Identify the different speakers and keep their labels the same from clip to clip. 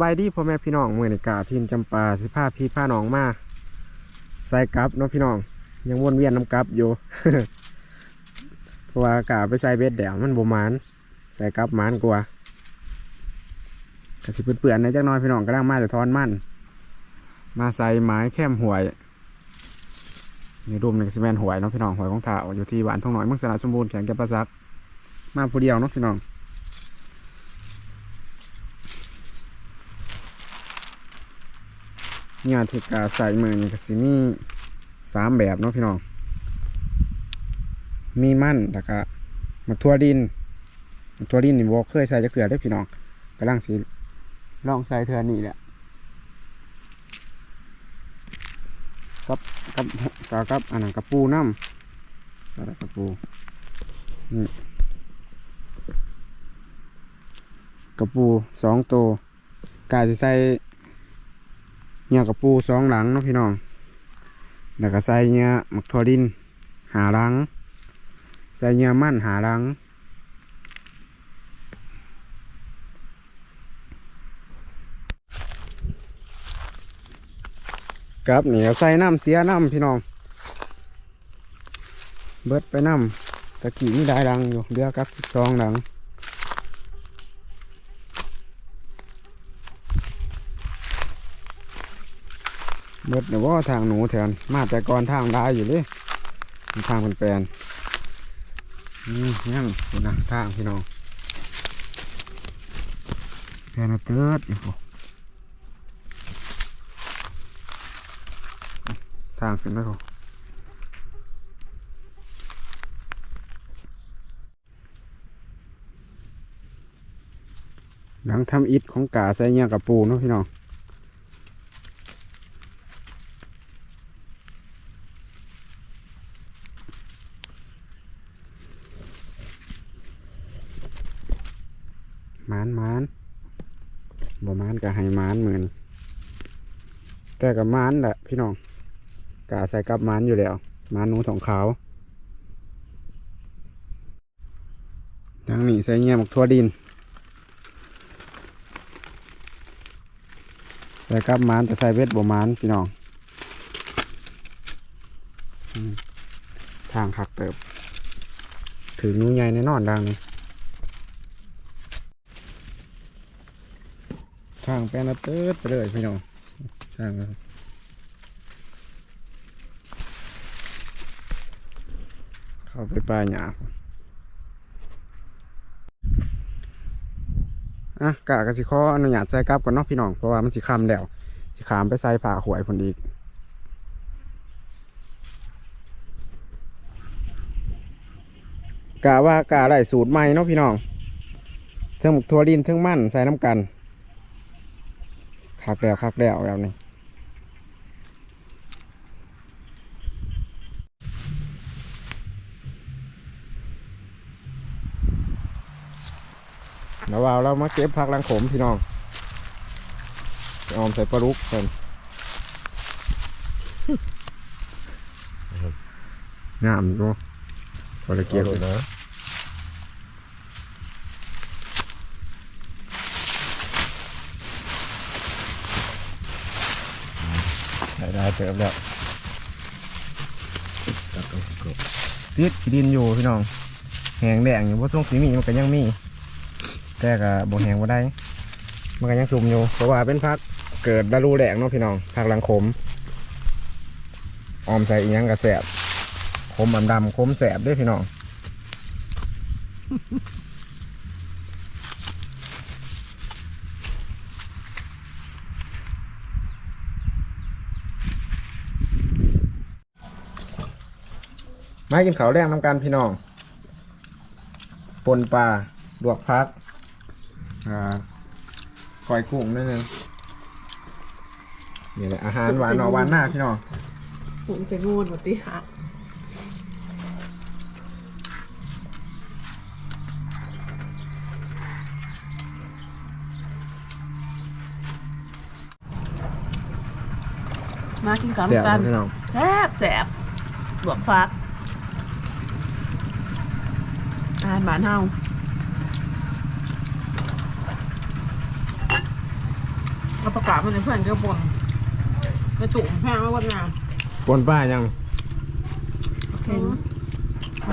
Speaker 1: บายดีพ่อแม่พี่น้องเมื่อในกาทีมจำปาสิพาพี่พาน้องมาใส่กลับเนาะพี่น้อง ยังวนเวียนน้ำกลับอยู่เพราะว่ากาไปใส่เบ็ดแดวมันบ่มานใส่กลับมานกว่ากระสิเปื่อนๆในจักน้อยพี่น้องกำลังมาจะทอนมันมาใส่ไม้แคมหวยนี่รูมในกสิแมนหวยเนาะพี่น้องหวยของถาวอยู่ที่บ้านทองหน่อยเมืองสระสมบูรณ์แขงแกประซักมาผู้เดียวเนาะพี่น้อง งานที่กาใส่มือนี่ก็สิมีสามแบบเนาะพี่น้อง มีมั่นแล้วก็มาทั่วดินมักทั่วดินนี่บ่เคยใส่จะเกลือได้พี่น้องกำลังสิลองใส่เทือนี่แหละกับกับกับกับอันนั้นกับปูน้ำใส่กับปูนี่กับปูสองตัวกาจะใส่ เหยื่อกับปูสองหลังเนาะพี่น้องแล้วก็ใส่เหยื่อหมักทั่วดินหาหลัง ใส่เหยื่อมั่นหาหลังครับนี่ก็ใส่น้ำเสียน้ำพี่น้อง เบิดไปน้ำตะกี้มีได้ดังอยู่เดือกับสิบสองหลัง เบิดเดี๋ยวว่าทางหนูแถนมาแต่ก่อนทางได้อยู่เลยทางเป็นแปลนนี่ยังอยู่นะทางพี่น้องแปลนเติร์ดอยู่พวกทางขึ้นแล้วพวกหลังทำอิฐของกาใส่เงี้ยกับปูเนาะพี่น้อง มานมานบ่มานก็ให้มานเหมือนแต่กับมานแหละพี่น้องกาใส่กับมานอยู่แล้วมานหนูทองขาวทางนี้ใส่เงี้ยมกทั่วดินใส่กับมานแต่ใส่เวทบ่มานพี่น้องทางขักเติบ ถือนูใหญ่แน่นอนดังนี้ ทางแปลนเติร์ดไปเลยพี่น้องทางเลยเข้าไปป่าหยาพุ่นอะกะกะสิขออนุญาตใส่กลับก่อนเนาะพี่น้องเพราะว่ามันสิคำแล้วสิขามไปใส่ผ่าหวยผลอีกกะว่ากะได้สูตรใหม่เนาะพี่น้องเทิงหมกทัวดินเทิงมั่นใส่น้ำกัน คักแล้วคักแล้วแบบนี้แล้วว่าเรามาเก็บผักลังขมพี่น้องออมใส่ปลาลุกเพิ่นงามอยู่พอละเกียบ
Speaker 2: นะ
Speaker 1: ได้ได้เติมแล้ว
Speaker 2: ตัดเอากบ
Speaker 1: ติดขี้ดินอยู่พี่น้องแหงแดงอยู่เพราะช่วงสีมีมันก็ยังมี แต่ก็บ่แหงบ่ได้ มันก็ยังสุ่มอยู่ เพราะว่าเป็นพักเกิดฤดูแดงเนาะพี่น้องพักหลังขม ออมใส่อีหยังกระแสบขมดำๆขมแสบเด้วยพี่น้อง มากินข้าวแรงน้ำกันพี่น้องปนปลาลวกพักอ่าก้อยกุ้งนิดนึงนี่แหละอาหารหวานหนอหวานหน้าพี่น้อง
Speaker 3: ผมใส่งูหมดตีค่ะมากินข้าว
Speaker 1: เสียบ
Speaker 3: กัน
Speaker 1: พี่น้อง
Speaker 3: แซ่บแซ่บหลวกฟักอาหารบ้านเฮาเราประกาศมันในเพื่อนก็บ่นไปตุ่มแพงแล้ววันงาน
Speaker 1: ปนป้ายัง
Speaker 3: เห็นโอ้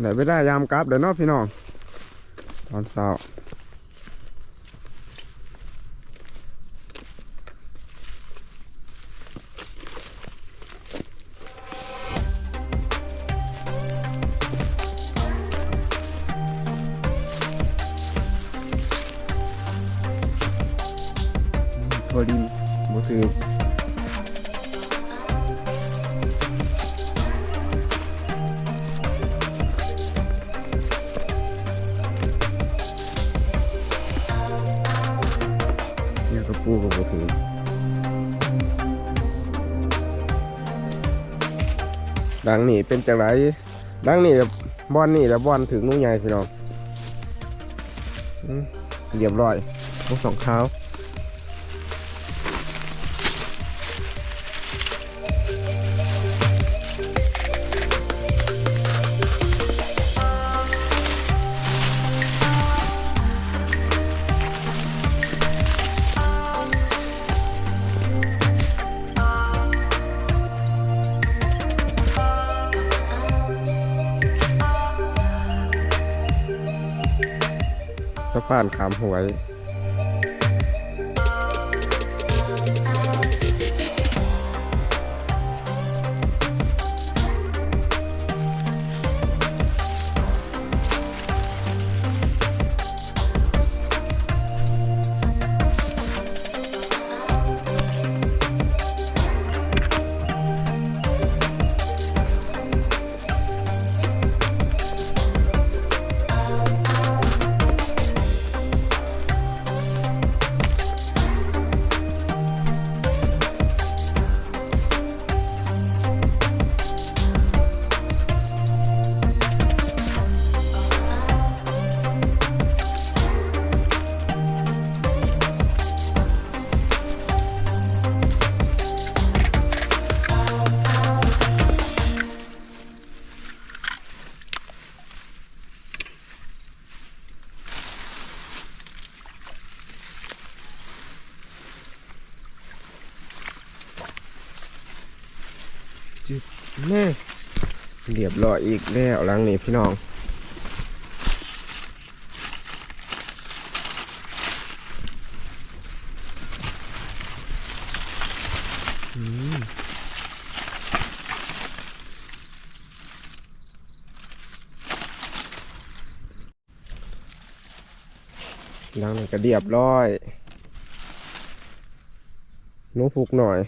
Speaker 1: ไหนไปได้ยามกลับเดี๋ยวนาะพี่น้องตอนเช้าโทรดินบ่ถือ ดังนี่เป็นจังไรดังนี่แบบบอลนี่แล้วบอลถึงนู่งใหญ่พี่น้องเรียบร้อยลูกสองเท้า บ้านขามหวย จุดแน่เรียบร้อยอีกแล้วหลังนี้พี่น้องหลังนี้ก็เรียบร้อยนูผูกหน่อย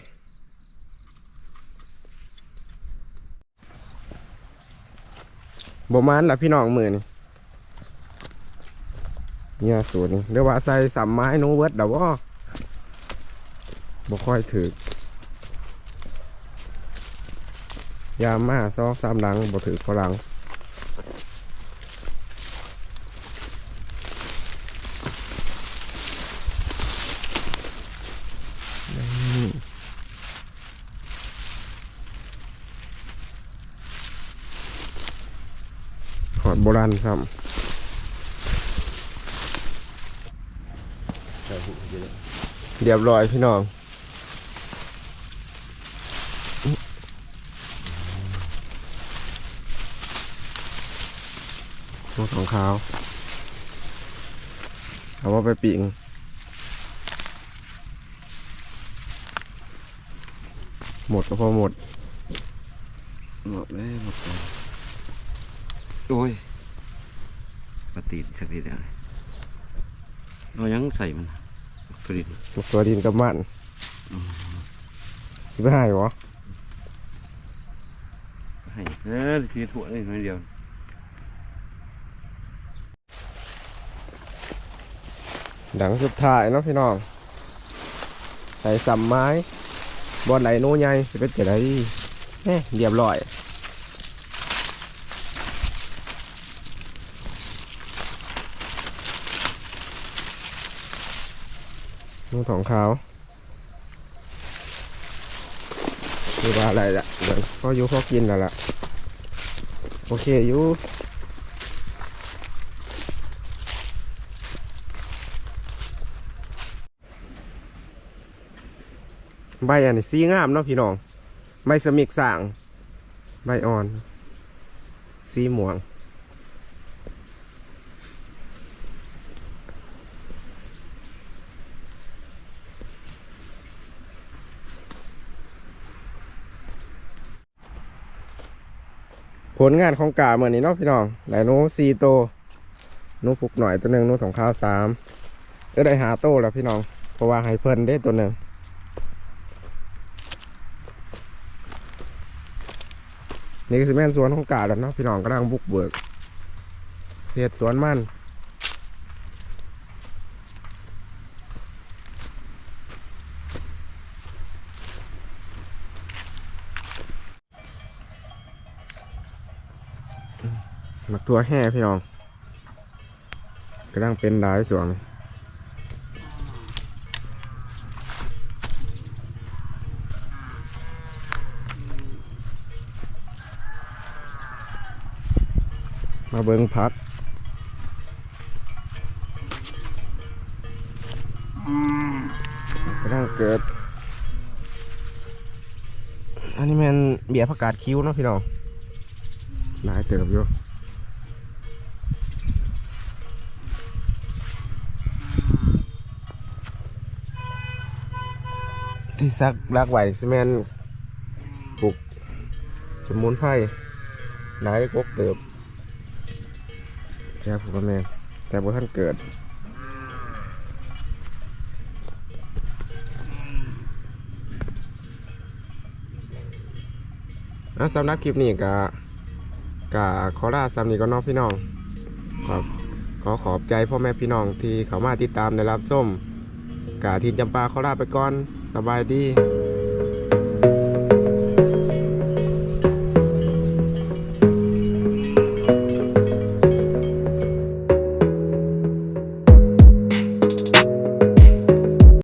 Speaker 1: บมานละพี่น้องมือนี่เนี่ยสูตรนี่เรียกว่าใส่สัมไม้นูเวิร์ดเดาวะบ่ค่อยถือยามมาซอกสามหลังบ่ถือฝรั่งนี่หอดโบ ราณครับเรียบร้อยพี่น้องตัวของขาวเอาว่าไปปิงหมดก็พอหมด
Speaker 2: หมดเลยหมดเลยโอ้ย ปฏิสักทีเดียวเรายังใส่มันผลิต
Speaker 1: ตัวดินกับมันสิไม่ให้หรอ
Speaker 2: ให้เออทีถั่วนี่น้อยเดียว
Speaker 1: ดังสุดท้ายเนาะพี่น้อง ใส่สัมไม้บอลไหลโน้ใหญ่จะเป็นจะได้เอ๊ะเรียบร้อย นุ่งถองขาคือว่าอะไรละเดี๋ยวพออยู่พอกินแล้วล่ะ โอเคอยู่ใบอันนี้สีงามเนาะพี่น้อง ใบสมิกสาง ใบอ่อน สีม่วง ผลงานของกาเมื่อนี้เนาะพี่น้องได้หนูสี่โตนูปุกหน่อยตัวหนึ่งนูของข้าวสามก็ได้หาโตแล้วพี่น้องเพราะว่าให้เพิ่นได้ตัวหนึ่งนี่คือแม่นสวนของกาแล้วเนาะพี่น้องกำลังบุกเบิกเศษสวนมัน ตัวแห่พี่น้องกำลังเป็นหลายสวนมาเบิงพักกำลังเกิด อันนี้มันเบียร์ผักกาดคิ้วเนาะพี่น้องหลายเติบอยู่ ที่ซักรักไหวซีเมนปลูกสมุนไพรหลายกกเติบแค่ผมก็แมนแต่บ่ท่านเกิดอะสำหรับคลิปนี้กะกะขอลาสำนี้ก็น้องพี่น้องขอบขอขอบใจพ่อแม่พี่น้องที่เขามาติดตามได้รับส้มกะทีนจำปาขอลาไปก่อน สบายดี